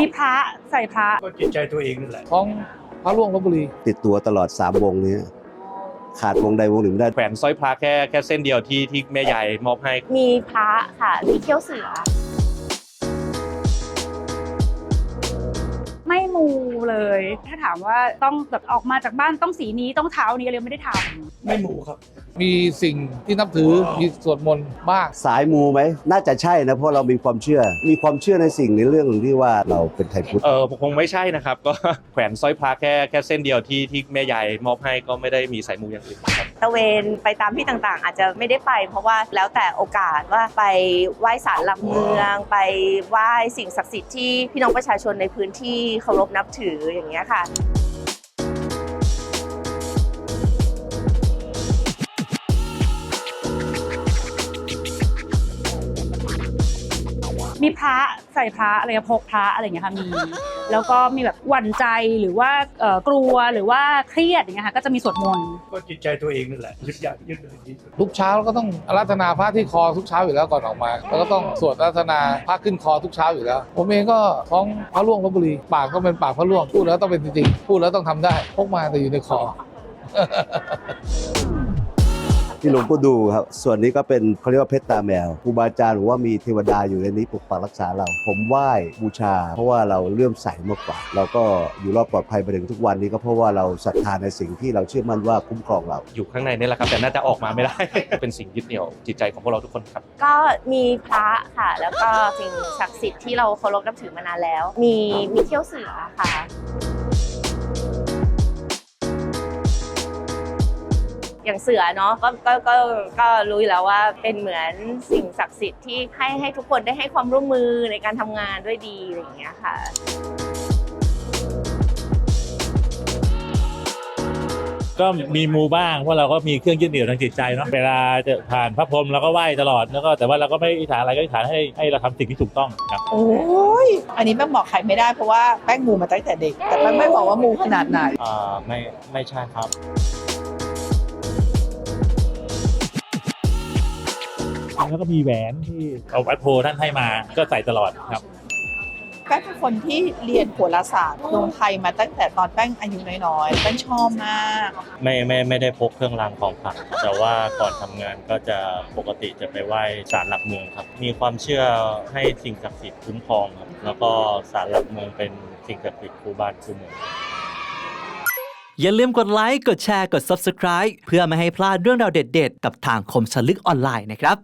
มีพระใส่พระ ก็จิตใจตัวเองนั่นแหละ ของพระร่วงลบบุรี ติดตัวตลอด 3 วงนี้ ขาดวงใดวงหนึ่งไม่ได้ แขวนสร้อยพระแค่แค่เส้นเดียวที่ที่แม่ยายมอบให้ มีพระค่ะ มีเขี้ยวเสือ ไม่มูเลย ถ้าถามว่าต้องแบบออกมาจากบ้านต้องสีนี้ต้องเท้านี้เลยไม่ได้ทำไม่หมู่ครับ มีสิ่งที่นับถือมีสวดมนต์บ้าง สายมูไหม น่าจะใช่นะ เพราะเรามีความเชื่อ มีความเชื่อในสิ่งในเรื่องที่ว่าเราเป็นไทยพุทธ เออคงไม่ใช่นะครับ ก็ แขวนสร้อยพระแค่แค่เส้นเดียวที่ที่แม่ยายมอบให้ก็ไม่ได้มีสายมูอย่างอื่นครับ ตะเวนไปตามที่ต่างๆ อาจจะไม่ได้ไป เพราะว่าแล้วแต่โอกาสว่าไปไหว้ศาลหลักเมือง ไปไหว้สิ่งศักดิ์สิทธิ์ที่พี่น้องประชาชนในพื้นที่เคารพนับถืออย่างเงี้ยค่ะ มีพระใส่พระอะไรเงี้ยพกพระอะไรเงี้ยค่ะมี แล้วก็มีแบบหวั่นใจหรือว่าเอ่อกลัวหรือว่าเครียดอย่างเงี้ยค่ะก็จะมีสวดมนต์ ก็จิตใจตัวเองนั่นแหละยึดอยากยึดเลยที่สุดทุกเช้าเราก็ต้องอารัธนาพระที่คอทุกเช้าอยู่แล้วก่อนออกมาแล้วก็ต้องสวดอารัธนาพระขึ้นคอทุกเช้าอยู่แล้ว ผมเองก็ท้องพระร่วงลบบุรีปากก็เป็นปากพระร่วงพูดแล้วต้องเป็นจริงๆพูดแล้วต้องทำได้พกมาแต่อยู่ในคอ ที่หลวงปู่ดูครับ ส่วนนี้ก็เป็นเขาเรียกว่าเพชรตาแมวครูบาอาจารย์บอกว่ามีเทวดาอยู่ในนี้ปกปักรักษาเรา ผมไหว้บูชา เพราะว่าเราเลื่อมใสมากกว่า เราก็อยู่รอดปลอดภัยไปถึงทุกวันนี้ก็เพราะว่าเราศรัทธาในสิ่งที่เราเชื่อมั่นว่าคุ้มครองเรา อยู่ข้างในนี่แหละครับ แต่น่าจะออกมาไม่ได้ เป็นสิ่งยึดเหนี่ยวจิตใจของพวกเราทุกคนครับ ก็มีพระค่ะ แล้วก็สิ่งศักดิ์สิทธิ์ที่เราเคารพนับถือมานานแล้ว มีมีเขี้ยวเสือค่ะ อย่างเสือเนาะก็ก็ก็ก็รู้อยู่แล้วว่าเป็นเหมือนสิ่งศักดิ์สิทธิ์ที่ให้ให้ทุกคนได้ให้ความร่วมมือในการทำงานด้วยดีอะไรอย่างเงี้ยค่ะ ก็มีมูบ้างเพราะเราก็มีเครื่องยึดเหนี่ยวทางจิตใจเนาะเวลาจะผ่านพระพรหมเราก็ไหว้ตลอดแล้วก็แต่ว่าเราก็ไม่อธิษฐานอะไรก็อธิษฐานให้ให้เราทำสิ่งที่ถูกต้องครับ โอ้ย อันนี้แป้งบอกใครไม่ได้เพราะว่าแป้งมูมาตั้งแต่เด็ก แต่แป้งไม่บอกว่ามูขนาดไหน อ่าไม่ไม่ใช่ครับ แล้วก็มีแหวนที่เอาวัดโพท่านให้มาก็ใส่ตลอดครับ แป้งเป็นคนที่เรียนโหราศาสตร์ลงไทยมาตั้งแต่ตอนแป้งอายุน้อยๆแป้งชอบมาก ไม่ไม่ไม่ได้พกเครื่องรางของขลังแต่ว่าก่อนทำงานก็จะปกติจะไปไหว้ศาลหลักเมืองครับ มีความเชื่อให้สิ่งศักดิ์สิทธิ์คุ้มครองครับแล้วก็ศาลหลักเมืองเป็นสิ่งศักดิ์สิทธิ์คู่บ้านคู่เมืองอย่าลืมกดไลค์ กดแชร์ กด Subscribe เพื่อไม่ให้พลาดเรื่องราวเด็ดๆ กับทางคมชนลึกออนไลน์นะครับ